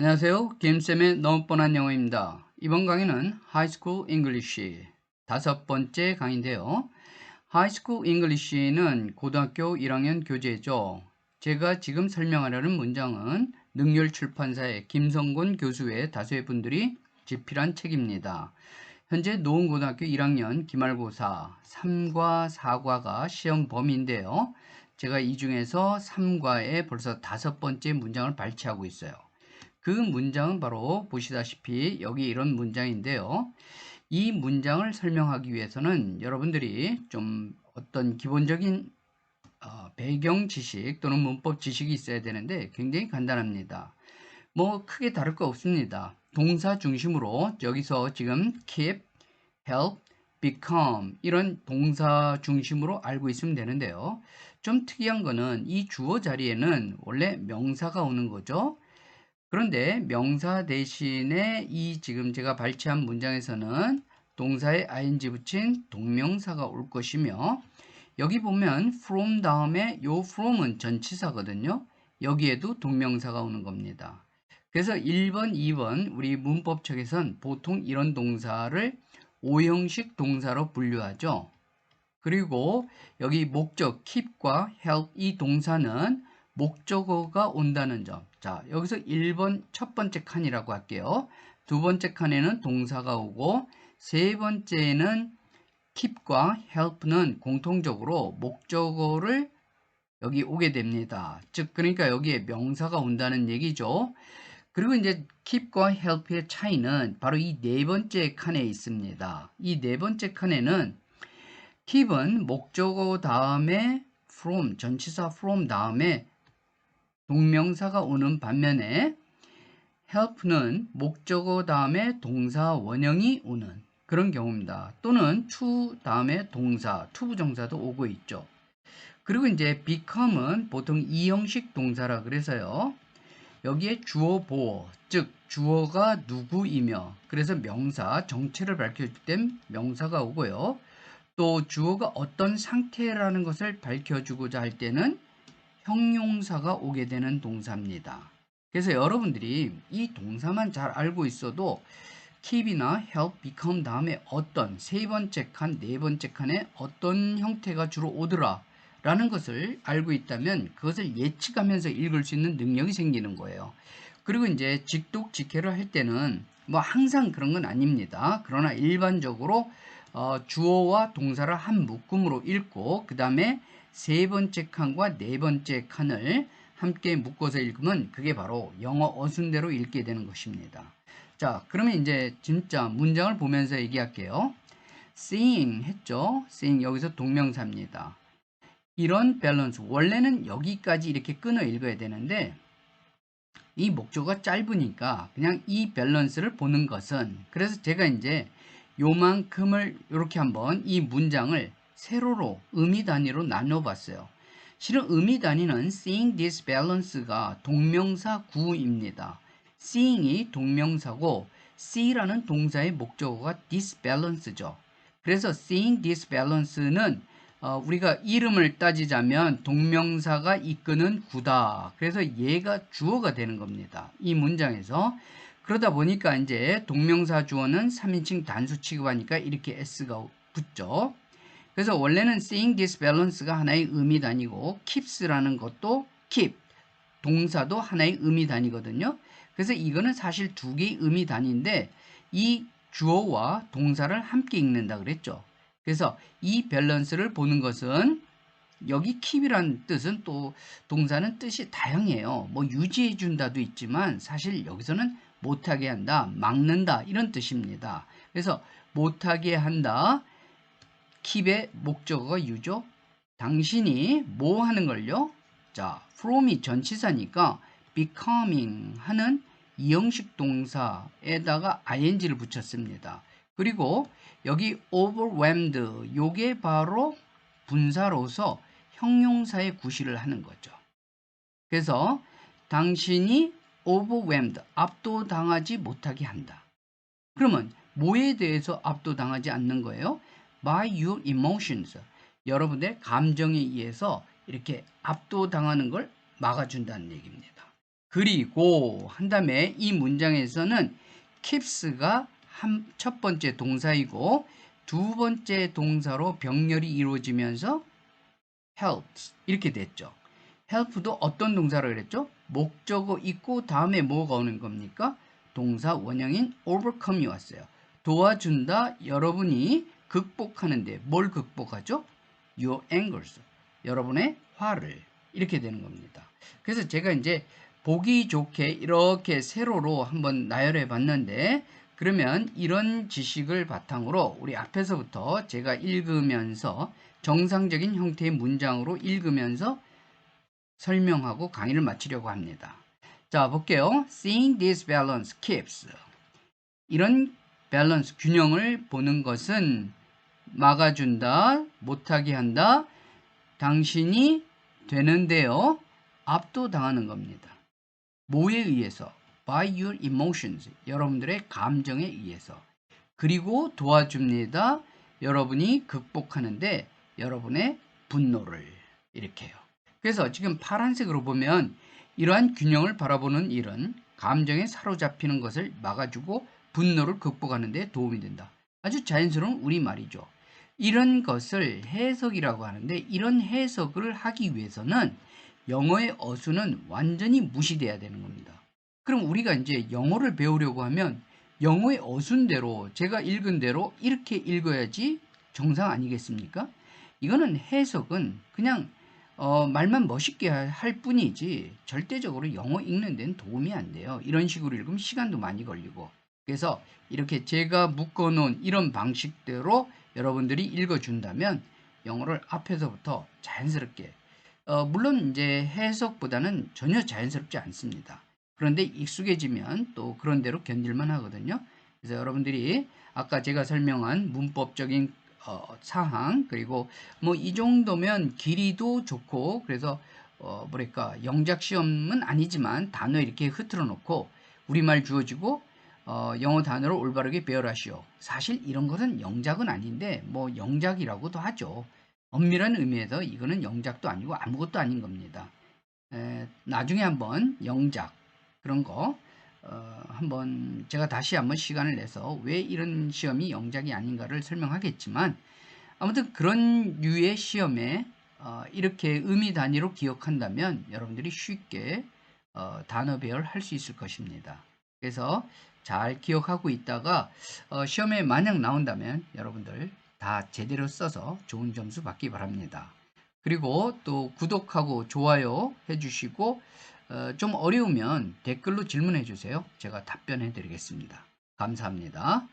안녕하세요. 김쌤의 너무 뻔한 영어입니다. 이번 강의는 하이스쿨 잉글리쉬 다섯 번째 강의인데요. 하이스쿨 잉글리쉬는 고등학교 1학년 교재죠. 제가 지금 설명하려는 문장은 능률 출판사의 김성곤 교수의 다수의 분들이 집필한 책입니다. 현재 노원고등학교 1학년 기말고사 3과 4과가 시험 범위인데요. 제가 이 중에서 3과에 벌써 다섯 번째 문장을 발췌하고 있어요. 그 문장은 바로 보시다시피 여기 이런 문장인데요. 이 문장을 설명하기 위해서는 여러분들이 좀 어떤 기본적인 어, 배경 지식 또는 문법 지식이 있어야 되는데 굉장히 간단합니다. 뭐 크게 다를 거 없습니다. 동사 중심으로 여기서 지금 keep, help, become 이런 동사 중심으로 알고 있으면 되는데요. 좀 특이한 거는 이 주어 자리에는 원래 명사가 오는 거죠. 그런데 명사 대신에 이 지금 제가 발췌한 문장에서는 동사에 ing 붙인 동명사가 올 것이며 여기 보면 from 다음에 요 from은 전치사거든요. 여기에도 동명사가 오는 겁니다. 그래서 1번, 2번 우리 문법책에선 보통 이런 동사를 오형식 동사로 분류하죠. 그리고 여기 목적 keep과 help 이 동사는 목적어가 온다는 점. 자, 여기서 1번 첫 번째 칸이라고 할게요. 두 번째 칸에는 동사가 오고 세 번째는 keep과 help는 공통적으로 목적어를 여기 오게 됩니다. 즉 그러니까 여기에 명사가 온다는 얘기죠. 그리고 이제 keep과 help의 차이는 바로 이 네 번째 칸에 있습니다. 이 네 번째 칸에는 keep은 목적어 다음에 from 전치사 from 다음에 동명사가 오는 반면에 help는 목적어 다음에 동사 원형이 오는 그런 경우입니다. 또는 to 다음에 동사, to 부정사도 오고 있죠. 그리고 이제 become은 보통 이형식 동사라 그래서요. 여기에 주어 보어, 즉 주어가 누구이며 그래서 명사, 정체를 밝혀줄 땐 명사가 오고요. 또 주어가 어떤 상태라는 것을 밝혀주고자 할 때는 형용사가 오게 되는 동사입니다. 그래서 여러분들이 이 동사만 잘 알고 있어도 keep이나 help, become 다음에 어떤 세 번째 칸, 네 번째 칸에 어떤 형태가 주로 오더라 라는 것을 알고 있다면 그것을 예측하면서 읽을 수 있는 능력이 생기는 거예요. 그리고 이제 직독, 직해를 할 때는 뭐 항상 그런 건 아닙니다. 그러나 일반적으로 어, 주어와 동사를 한 묶음으로 읽고 그 다음에 세 번째 칸과 네 번째 칸을 함께 묶어서 읽으면 그게 바로 영어 어순대로 읽게 되는 것입니다. 자, 그러면 이제 진짜 문장을 보면서 얘기할게요. seeing 했죠? seeing 여기서 동명사입니다. 이런 밸런스 원래는 여기까지 이렇게 끊어 읽어야 되는데 이 목조가 짧으니까 그냥 이 밸런스를 보는 것은 그래서 제가 이제 요만큼을 이렇게 한번 이 문장을 세로로 의미 단위로 나눠봤어요. 실은 의미 단위는 seeing this balance가 동명사 구입니다. seeing이 동명사고 see라는 동사의 목적어가 this balance죠. 그래서 seeing this balance는 어, 우리가 이름을 따지자면 동명사가 이끄는 구다. 그래서 얘가 주어가 되는 겁니다. 이 문장에서 그러다 보니까 이제 동명사 주어는 3인칭 단수 취급하니까 이렇게 s가 붙죠. 그래서 원래는 seeing this balance가 하나의 의미 단위고 keeps라는 것도 keep 동사도 하나의 의미 단위거든요. 그래서 이거는 사실 두 개의 의미 단위인데 이 주어와 동사를 함께 읽는다 그랬죠. 그래서 이 밸런스를 보는 것은 여기 keep이라는 뜻은 또 동사는 뜻이 다양해요. 뭐 유지해 준다도 있지만 사실 여기서는 못하게 한다, 막는다 이런 뜻입니다. 그래서 못하게 한다, 킵의 목적어가 유죠. 당신이 뭐 하는 걸요? 자, from이 전치사니까 becoming 하는 이형식 동사에다가 ing를 붙였습니다. 그리고 여기 overwhelmed 요게 바로 분사로서 형용사의 구실을 하는 거죠. 그래서 당신이 overwhelmed, 압도당하지 못하게 한다. 그러면 뭐에 대해서 압도당하지 않는 거예요? By your emotions. 여러분의 감정에 의해서 이렇게 압도당하는 걸 막아준다는 얘기입니다. 그리고 한 다음에 이 문장에서는 keeps가 한, 첫 번째 동사이고 두 번째 동사로 병렬이 이루어지면서 helps 이렇게 됐죠. help도 어떤 동사로 그랬죠? 목적어 있고 다음에 뭐가 오는 겁니까? 동사 원형인 overcome이 왔어요. 도와준다 여러분이 극복하는데 뭘 극복하죠? your angers 여러분의 화를 이렇게 되는 겁니다. 그래서 제가 이제 보기 좋게 이렇게 세로로 한번 나열해 봤는데 그러면 이런 지식을 바탕으로 우리 앞에서부터 제가 읽으면서 정상적인 형태의 문장으로 읽으면서 설명하고 강의를 마치려고 합니다. 자, 볼게요. Seeing this balance keeps. 이런 밸런스, 균형을 보는 것은 막아준다, 못하게 한다, 당신이 되는데요. 압도당하는 겁니다. 뭐에 의해서? By your emotions. 여러분들의 감정에 의해서. 그리고 도와줍니다. 여러분이 극복하는데 여러분의 분노를 일으켜요. 그래서 지금 파란색으로 보면 이러한 균형을 바라보는 일은 감정에 사로잡히는 것을 막아주고 분노를 극복하는 데 도움이 된다. 아주 자연스러운 우리말이죠. 이런 것을 해석이라고 하는데 이런 해석을 하기 위해서는 영어의 어수는 완전히 무시돼야 되는 겁니다. 그럼 우리가 이제 영어를 배우려고 하면 영어의 어순대로 제가 읽은 대로 이렇게 읽어야지 정상 아니겠습니까? 이거는 해석은 그냥 어, 말만 멋있게 할 뿐이지 절대적으로 영어 읽는 데는 도움이 안 돼요. 이런 식으로 읽으면 시간도 많이 걸리고 그래서 이렇게 제가 묶어놓은 이런 방식대로 여러분들이 읽어준다면 영어를 앞에서부터 자연스럽게 어, 물론 이제 해석보다는 전혀 자연스럽지 않습니다. 그런데 익숙해지면 또 그런 대로 견딜만 하거든요. 그래서 여러분들이 아까 제가 설명한 문법적인 어, 사항 그리고 뭐 이 정도면 길이도 좋고 그래서 어, 뭐랄까 영작 시험은 아니지만 단어 이렇게 흐트러 놓고 우리말 주어지고 어, 영어 단어를 올바르게 배열하시오. 사실 이런 것은 영작은 아닌데 뭐 영작이라고도 하죠. 엄밀한 의미에서 이거는 영작도 아니고 아무것도 아닌 겁니다. 에, 나중에 한번 영작 그런 거 어, 한번 제가 다시 한번 시간을 내서 왜 이런 시험이 영작이 아닌가를 설명하겠지만 아무튼 그런 류의 시험에 어, 이렇게 의미 단위로 기억한다면 여러분들이 쉽게 어, 단어 배열할 수 있을 것입니다. 그래서 잘 기억하고 있다가 어, 시험에 만약 나온다면 여러분들 다 제대로 써서 좋은 점수 받기 바랍니다. 그리고 또 구독하고 좋아요 해주시고 어, 좀 어려우면 댓글로 질문해 주세요. 제가 답변해 드리겠습니다. 감사합니다.